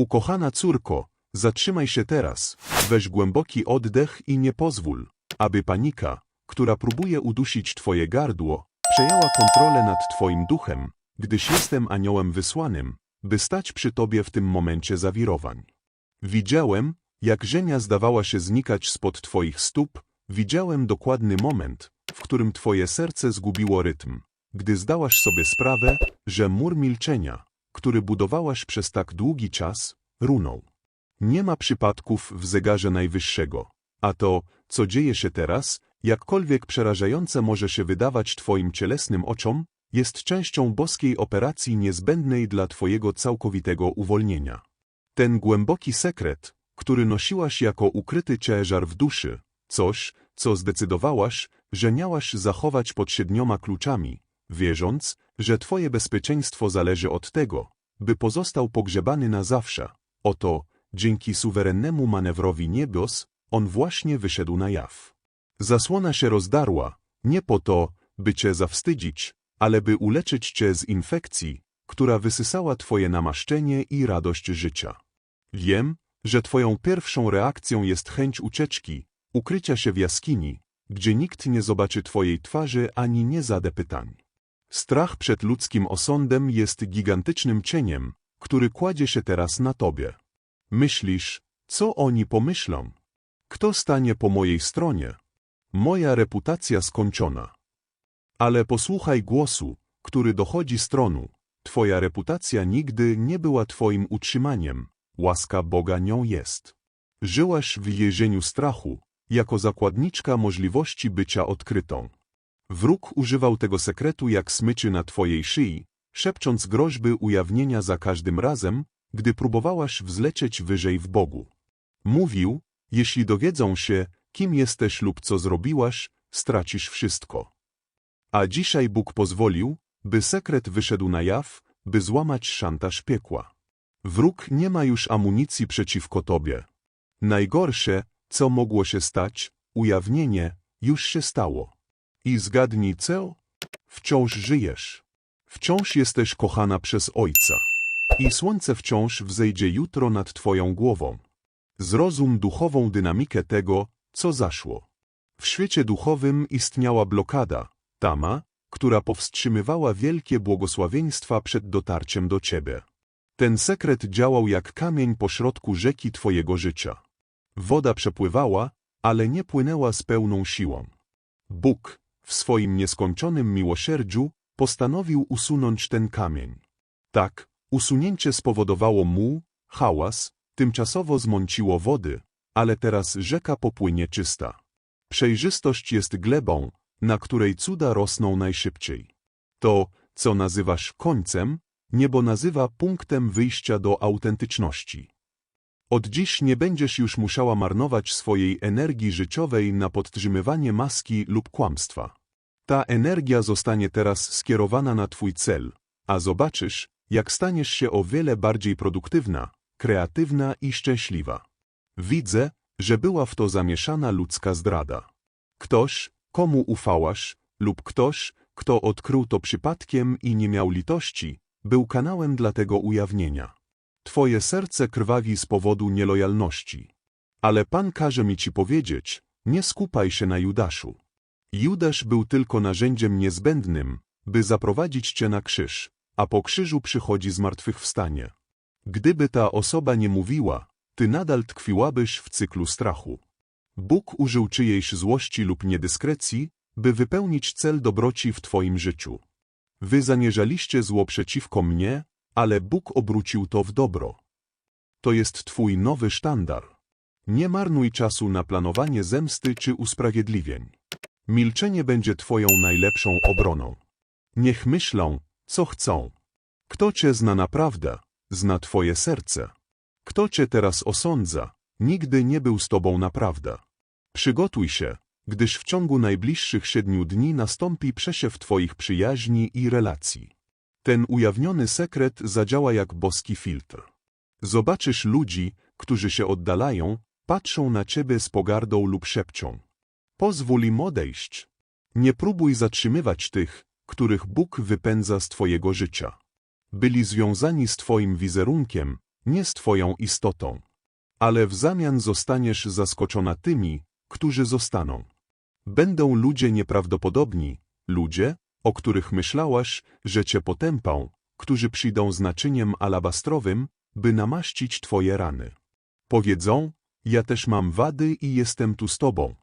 Ukochana córko, zatrzymaj się teraz, weź głęboki oddech i nie pozwól, aby panika, która próbuje udusić twoje gardło, przejęła kontrolę nad twoim duchem, gdyż jestem aniołem wysłanym, by stać przy tobie w tym momencie zawirowań. Widziałem, jak ziemia zdawała się znikać spod twoich stóp, widziałem dokładny moment, w którym twoje serce zgubiło rytm, gdy zdałaś sobie sprawę, że mur milczenia, który budowałaś przez tak długi czas, runął. Nie ma przypadków w zegarze najwyższego, a to, co dzieje się teraz, jakkolwiek przerażające może się wydawać twoim cielesnym oczom, jest częścią boskiej operacji niezbędnej dla twojego całkowitego uwolnienia. Ten głęboki sekret, który nosiłaś jako ukryty ciężar w duszy, coś, co zdecydowałaś, że miałaś zachować pod siedmioma kluczami, wierząc, że twoje bezpieczeństwo zależy od tego, by pozostał pogrzebany na zawsze. Oto, dzięki suwerennemu manewrowi niebios, on właśnie wyszedł na jaw. Zasłona się rozdarła, nie po to, by cię zawstydzić, ale by uleczyć cię z infekcji, która wysysała twoje namaszczenie i radość życia. Wiem, że twoją pierwszą reakcją jest chęć ucieczki, ukrycia się w jaskini, gdzie nikt nie zobaczy twojej twarzy ani nie zade pytań. Strach przed ludzkim osądem jest gigantycznym cieniem, który kładzie się teraz na tobie. Myślisz, co oni pomyślą? Kto stanie po mojej stronie? Moja reputacja skończona. Ale posłuchaj głosu, który dochodzi z tronu. Twoja reputacja nigdy nie była twoim utrzymaniem, łaska Boga nią jest. Żyłaś w więzieniu strachu, jako zakładniczka możliwości bycia odkrytą. Wróg używał tego sekretu jak smyczy na twojej szyi, szepcząc groźby ujawnienia za każdym razem, gdy próbowałaś wzlecieć wyżej w Bogu. Mówił, jeśli dowiedzą się, kim jesteś lub co zrobiłaś, stracisz wszystko. A dzisiaj Bóg pozwolił, by sekret wyszedł na jaw, by złamać szantaż piekła. Wróg nie ma już amunicji przeciwko tobie. Najgorsze, co mogło się stać, ujawnienie, już się stało. I zgadnij co? Wciąż żyjesz. Wciąż jesteś kochana przez Ojca. I słońce wciąż wzejdzie jutro nad twoją głową. Zrozum duchową dynamikę tego, co zaszło. W świecie duchowym istniała blokada, tama, która powstrzymywała wielkie błogosławieństwa przed dotarciem do ciebie. Ten sekret działał jak kamień pośrodku rzeki twojego życia. Woda przepływała, ale nie płynęła z pełną siłą. Bóg, w swoim nieskończonym miłosierdziu, postanowił usunąć ten kamień. Tak, usunięcie spowodowało muł, hałas, tymczasowo zmąciło wody, ale teraz rzeka popłynie czysta. Przejrzystość jest glebą, na której cuda rosną najszybciej. To, co nazywasz końcem, niebo nazywa punktem wyjścia do autentyczności. Od dziś nie będziesz już musiała marnować swojej energii życiowej na podtrzymywanie maski lub kłamstwa. Ta energia zostanie teraz skierowana na Twój cel, a zobaczysz, jak staniesz się o wiele bardziej produktywna, kreatywna i szczęśliwa. Widzę, że była w to zamieszana ludzka zdrada. Ktoś, komu ufałaś, lub ktoś, kto odkrył to przypadkiem i nie miał litości, był kanałem dla tego ujawnienia. Twoje serce krwawi z powodu nielojalności. Ale Pan każe mi ci powiedzieć, nie skupaj się na Judaszu. Judasz był tylko narzędziem niezbędnym, by zaprowadzić cię na krzyż, a po krzyżu przychodzi zmartwychwstanie. Gdyby ta osoba nie mówiła, ty nadal tkwiłabyś w cyklu strachu. Bóg użył czyjejś złości lub niedyskrecji, by wypełnić cel dobroci w twoim życiu. Wy zamierzaliście zło przeciwko mnie, ale Bóg obrócił to w dobro. To jest twój nowy sztandar. Nie marnuj czasu na planowanie zemsty czy usprawiedliwień. Milczenie będzie twoją najlepszą obroną. Niech myślą, co chcą. Kto cię zna naprawdę, zna twoje serce. Kto cię teraz osądza, nigdy nie był z tobą naprawdę. Przygotuj się, gdyż w ciągu najbliższych siedmiu dni nastąpi przesiew twoich przyjaźni i relacji. Ten ujawniony sekret zadziała jak boski filtr. Zobaczysz ludzi, którzy się oddalają, patrzą na ciebie z pogardą lub szepczą. Pozwól im odejść. Nie próbuj zatrzymywać tych, których Bóg wypędza z twojego życia. Byli związani z twoim wizerunkiem, nie z twoją istotą. Ale w zamian zostaniesz zaskoczona tymi, którzy zostaną. Będą ludzie nieprawdopodobni, ludzie, o których myślałaś, że cię potępą, którzy przyjdą z naczyniem alabastrowym, by namaścić twoje rany. Powiedzą, ja też mam wady i jestem tu z tobą.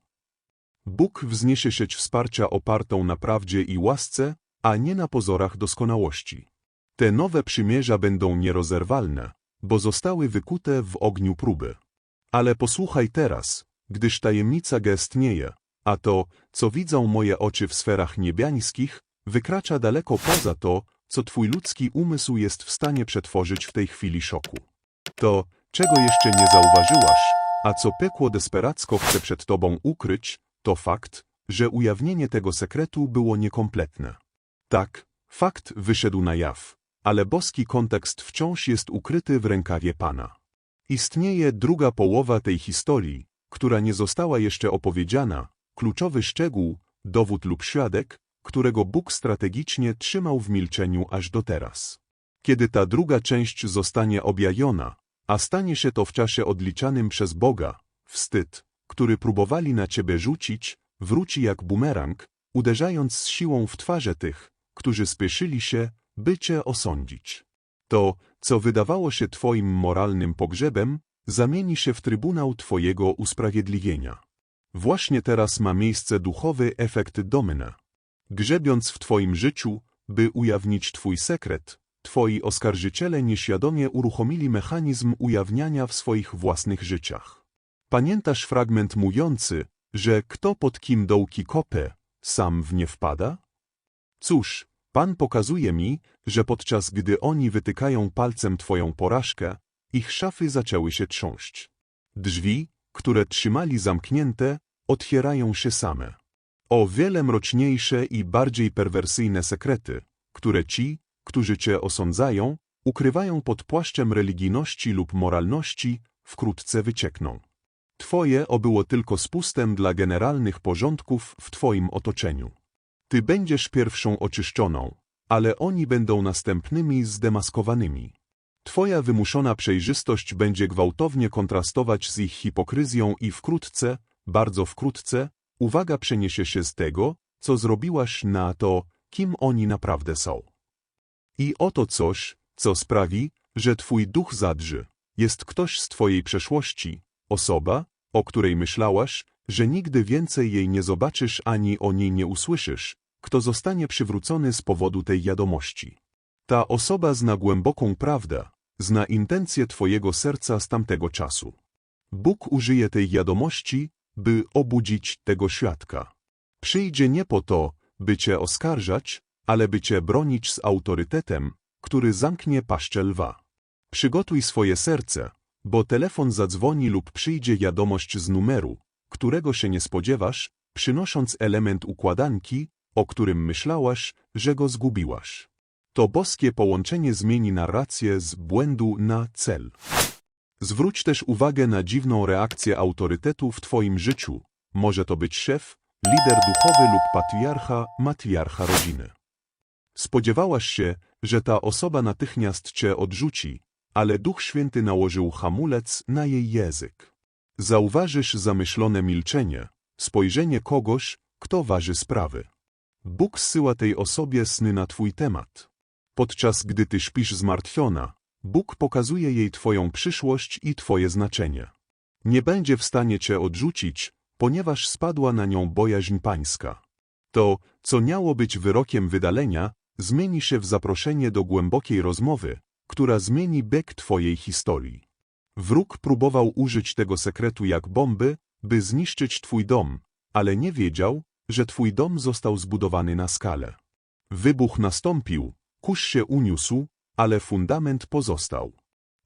Bóg wzniesie sieć wsparcia opartą na prawdzie i łasce, a nie na pozorach doskonałości. Te nowe przymierza będą nierozerwalne, bo zostały wykute w ogniu próby. Ale posłuchaj teraz, gdyż tajemnica gestnieje, a to, co widzą moje oczy w sferach niebiańskich, wykracza daleko poza to, co twój ludzki umysł jest w stanie przetworzyć w tej chwili szoku. To, czego jeszcze nie zauważyłaś, a co piekło desperacko chce przed tobą ukryć, to fakt, że ujawnienie tego sekretu było niekompletne. Tak, fakt wyszedł na jaw, ale boski kontekst wciąż jest ukryty w rękawie Pana. Istnieje druga połowa tej historii, która nie została jeszcze opowiedziana, kluczowy szczegół, dowód lub świadek, którego Bóg strategicznie trzymał w milczeniu aż do teraz. Kiedy ta druga część zostanie objawona, a stanie się to w czasie odliczanym przez Boga, wstyd, który próbowali na ciebie rzucić, wróci jak bumerang, uderzając z siłą w twarze tych, którzy spieszyli się, by cię osądzić. To, co wydawało się twoim moralnym pogrzebem, zamieni się w trybunał twojego usprawiedliwienia. Właśnie teraz ma miejsce duchowy efekt domina. Grzebiąc w twoim życiu, by ujawnić twój sekret, twoi oskarżyciele nieświadomie uruchomili mechanizm ujawniania w swoich własnych życiach. Pamiętasz fragment mówiący, że kto pod kim dołki kopę, sam w nie wpada? Cóż, Pan pokazuje mi, że podczas gdy oni wytykają palcem twoją porażkę, ich szafy zaczęły się trząść. Drzwi, które trzymali zamknięte, otwierają się same. O wiele mroczniejsze i bardziej perwersyjne sekrety, które ci, którzy cię osądzają, ukrywają pod płaszczem religijności lub moralności, wkrótce wyciekną. Twoje obyło tylko spustem dla generalnych porządków w twoim otoczeniu. Ty będziesz pierwszą oczyszczoną, ale oni będą następnymi zdemaskowanymi. Twoja wymuszona przejrzystość będzie gwałtownie kontrastować z ich hipokryzją i wkrótce, bardzo wkrótce, uwaga przeniesie się z tego, co zrobiłaś na to, kim oni naprawdę są. I oto coś, co sprawi, że twój duch zadrży. Jest ktoś z twojej przeszłości, osoba, o której myślałaś, że nigdy więcej jej nie zobaczysz ani o niej nie usłyszysz, kto zostanie przywrócony z powodu tej wiadomości. Ta osoba zna głęboką prawdę, zna intencje twojego serca z tamtego czasu. Bóg użyje tej wiadomości, by obudzić tego świadka. Przyjdzie nie po to, by cię oskarżać, ale by cię bronić z autorytetem, który zamknie paszczę lwa. Przygotuj swoje serce, bo telefon zadzwoni lub przyjdzie wiadomość z numeru, którego się nie spodziewasz, przynosząc element układanki, o którym myślałaś, że go zgubiłaś. To boskie połączenie zmieni narrację z błędu na cel. Zwróć też uwagę na dziwną reakcję autorytetu w Twoim życiu. Może to być szef, lider duchowy lub patriarcha, matriarcha rodziny. Spodziewałaś się, że ta osoba natychmiast Cię odrzuci, ale Duch Święty nałożył hamulec na jej język. Zauważysz zamyślone milczenie, spojrzenie kogoś, kto waży sprawy. Bóg zsyła tej osobie sny na Twój temat. Podczas gdy Ty śpisz zmartwiona, Bóg pokazuje jej Twoją przyszłość i Twoje znaczenie. Nie będzie w stanie Cię odrzucić, ponieważ spadła na nią bojaźń pańska. To, co miało być wyrokiem wydalenia, zmieni się w zaproszenie do głębokiej rozmowy, która zmieni bieg Twojej historii. Wróg próbował użyć tego sekretu jak bomby, by zniszczyć Twój dom, ale nie wiedział, że Twój dom został zbudowany na skalę. Wybuch nastąpił, kurz się uniósł, ale fundament pozostał.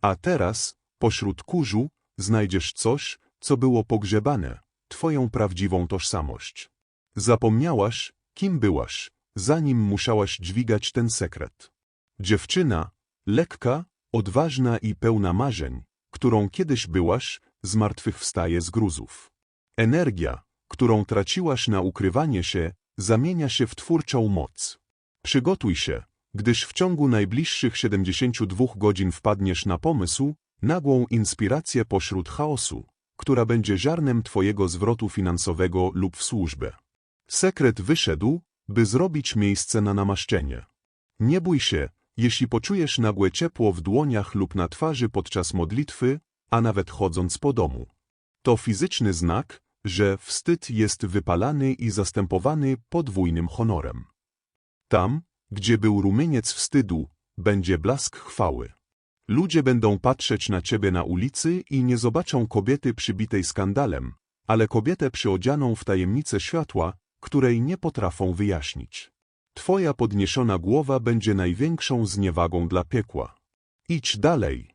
A teraz, pośród kurzu, znajdziesz coś, co było pogrzebane, Twoją prawdziwą tożsamość. Zapomniałaś, kim byłaś, zanim musiałaś dźwigać ten sekret. Dziewczyna, lekka, odważna i pełna marzeń, którą kiedyś byłaś, zmartwychwstaje z gruzów. Energia, którą traciłaś na ukrywanie się, zamienia się w twórczą moc. Przygotuj się, gdyż w ciągu najbliższych 72 godzin wpadniesz na pomysł, nagłą inspirację pośród chaosu, która będzie ziarnem Twojego zwrotu finansowego lub w służbę. Sekret wyszedł, by zrobić miejsce na namaszczenie. Nie bój się, jeśli poczujesz nagłe ciepło w dłoniach lub na twarzy podczas modlitwy, a nawet chodząc po domu. To fizyczny znak, że wstyd jest wypalany i zastępowany podwójnym honorem. Tam, gdzie był rumieniec wstydu, będzie blask chwały. Ludzie będą patrzeć na ciebie na ulicy i nie zobaczą kobiety przybitej skandalem, ale kobietę przyodzianą w tajemnicę światła, której nie potrafią wyjaśnić. Twoja podniesiona głowa będzie największą zniewagą dla piekła. Idź dalej.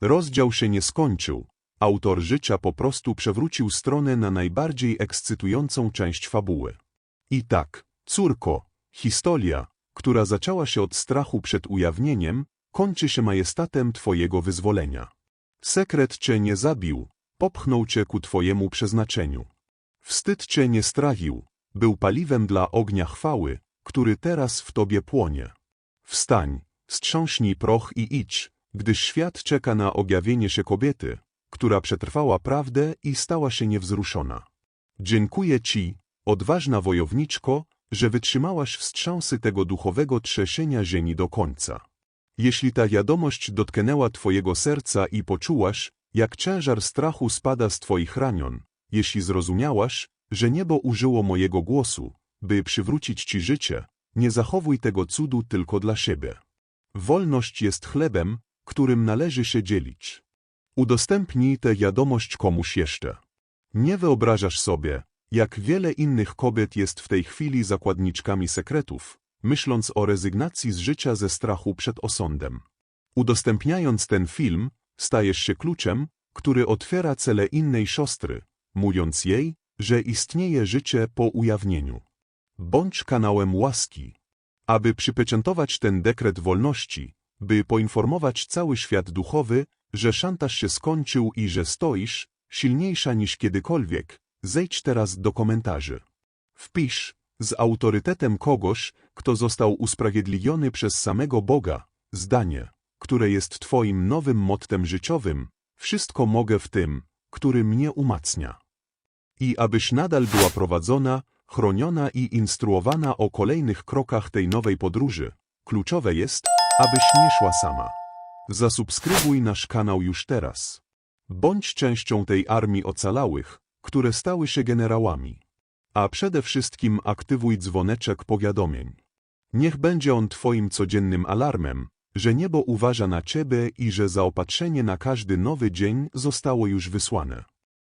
Rozdział się nie skończył. Autor życia po prostu przewrócił stronę na najbardziej ekscytującą część fabuły. I tak, córko, historia, która zaczęła się od strachu przed ujawnieniem, kończy się majestatem Twojego wyzwolenia. Sekret Cię nie zabił, popchnął Cię ku Twojemu przeznaczeniu. Wstyd Cię nie strawił, był paliwem dla ognia chwały, który teraz w Tobie płonie. Wstań, strząśnij proch i idź, gdyż świat czeka na objawienie się kobiety, która przetrwała prawdę i stała się niewzruszona. Dziękuję Ci, odważna wojowniczko, że wytrzymałaś wstrząsy tego duchowego trzęsienia ziemi do końca. Jeśli ta wiadomość dotknęła Twojego serca i poczułaś, jak ciężar strachu spada z Twoich ranion, jeśli zrozumiałaś, że niebo użyło mojego głosu, by przywrócić Ci życie, nie zachowuj tego cudu tylko dla siebie. Wolność jest chlebem, którym należy się dzielić. Udostępnij tę wiadomość komuś jeszcze. Nie wyobrażasz sobie, jak wiele innych kobiet jest w tej chwili zakładniczkami sekretów, myśląc o rezygnacji z życia ze strachu przed osądem. Udostępniając ten film, stajesz się kluczem, który otwiera cele innej siostry, mówiąc jej, że istnieje życie po ujawnieniu. Bądź kanałem łaski. Aby przypieczętować ten dekret wolności, by poinformować cały świat duchowy, że szantaż się skończył i że stoisz, silniejsza niż kiedykolwiek, zejdź teraz do komentarzy. Wpisz, z autorytetem kogoś, kto został usprawiedliwiony przez samego Boga, zdanie, które jest Twoim nowym mottem życiowym, wszystko mogę w tym, który mnie umacnia. I abyś nadal była prowadzona, chroniona i instruowana o kolejnych krokach tej nowej podróży, kluczowe jest, abyś nie szła sama. Zasubskrybuj nasz kanał już teraz. Bądź częścią tej armii ocalałych, które stały się generałami. A przede wszystkim aktywuj dzwoneczek powiadomień. Niech będzie on Twoim codziennym alarmem, że niebo uważa na Ciebie i że zaopatrzenie na każdy nowy dzień zostało już wysłane.